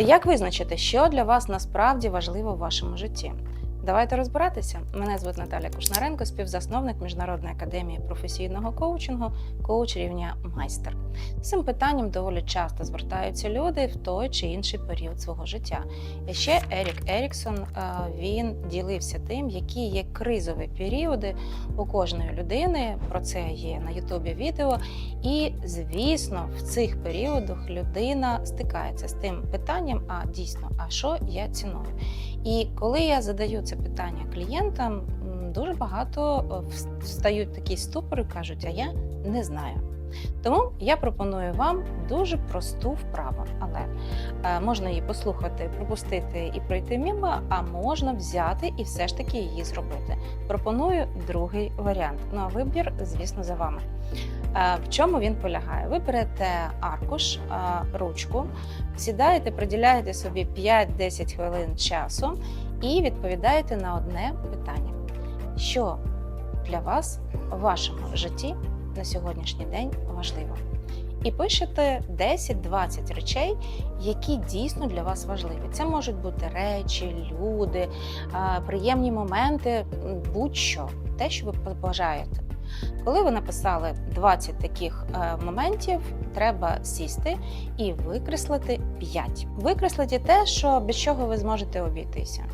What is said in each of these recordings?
Як визначити, що для вас насправді важливо в вашому житті? Давайте розбиратися. Мене звуть Наталя Кушнаренко, співзасновник Міжнародної академії професійного коучингу, коуч рівня майстер. Цим питанням доволі часто звертаються люди в той чи інший період свого життя. І ще Ерік Еріксон е, він ділився тим, які є кризові періоди у кожної людини. Про це є на Ютубі відео. І звісно, в цих періодах людина стикається з тим питанням: а дійсно, а що я ціную? І коли я задаю це питання клієнтам, дуже багато е, встають такі ступори, кажуть, а я не знаю. Тому я пропоную вам дуже просту вправу, але е, можна її послухати, пропустити і пройти мимо, а можна взяти і все ж таки її зробити. Пропоную другий варіант. Ну а вибір, звісно, за вами. Е, В чому він полягає? Ви берете аркуш, е, ручку, сідаєте, приділяєте собі 5-10 хвилин часу і відповідаєте на одне питання: що для вас в вашому житті на сьогоднішній день важливо? І пишете 10-20 речей, які дійсно для вас важливі. Це можуть бути речі, люди, приємні моменти, будь-що, те, що ви побажаєте. Коли ви написали 20 таких е, моментів, треба сісти і викреслити 5. Викреслити те, що без чого ви зможете обійтися.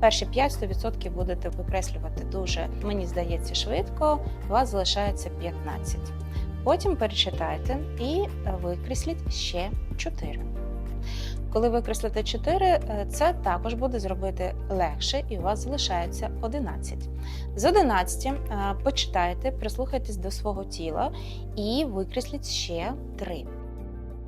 Перші 5 100% будете викреслювати дуже, мені здається, швидко. У вас залишається 15. Потім перечитайте і викресліть ще 4. Коли викреслите 4, е, це також буде зробити легше, і у вас залишається 11. З 11 е, почитайте, прислухайтесь до свого тіла і викресліть ще 3.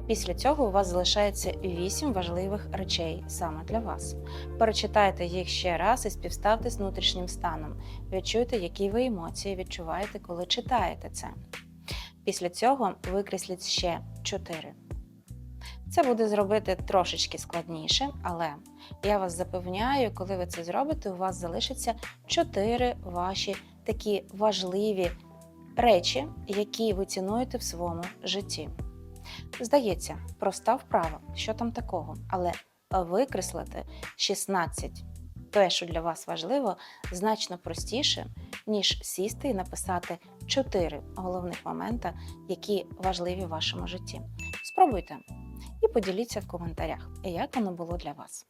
Після цього у вас залишається 8 важливих речей саме для вас. Перечитайте їх ще раз і співставте з внутрішнім станом. Відчуйте, які ви емоції відчуваєте, коли читаєте це. Після цього викресліть ще 4. Це буде зробити трошечки складніше, але я вас запевняю, коли ви це зробите, у вас залишиться 4 ваші такі важливі речі, які ви цінуєте в своєму житті. Здається, проста вправа, що там такого, але викреслити 16 те, що для вас важливо, значно простіше, ніж сісти і написати 4 головних момента, які важливі в вашому житті. Спробуйте і поділіться в коментарях, як воно було для вас.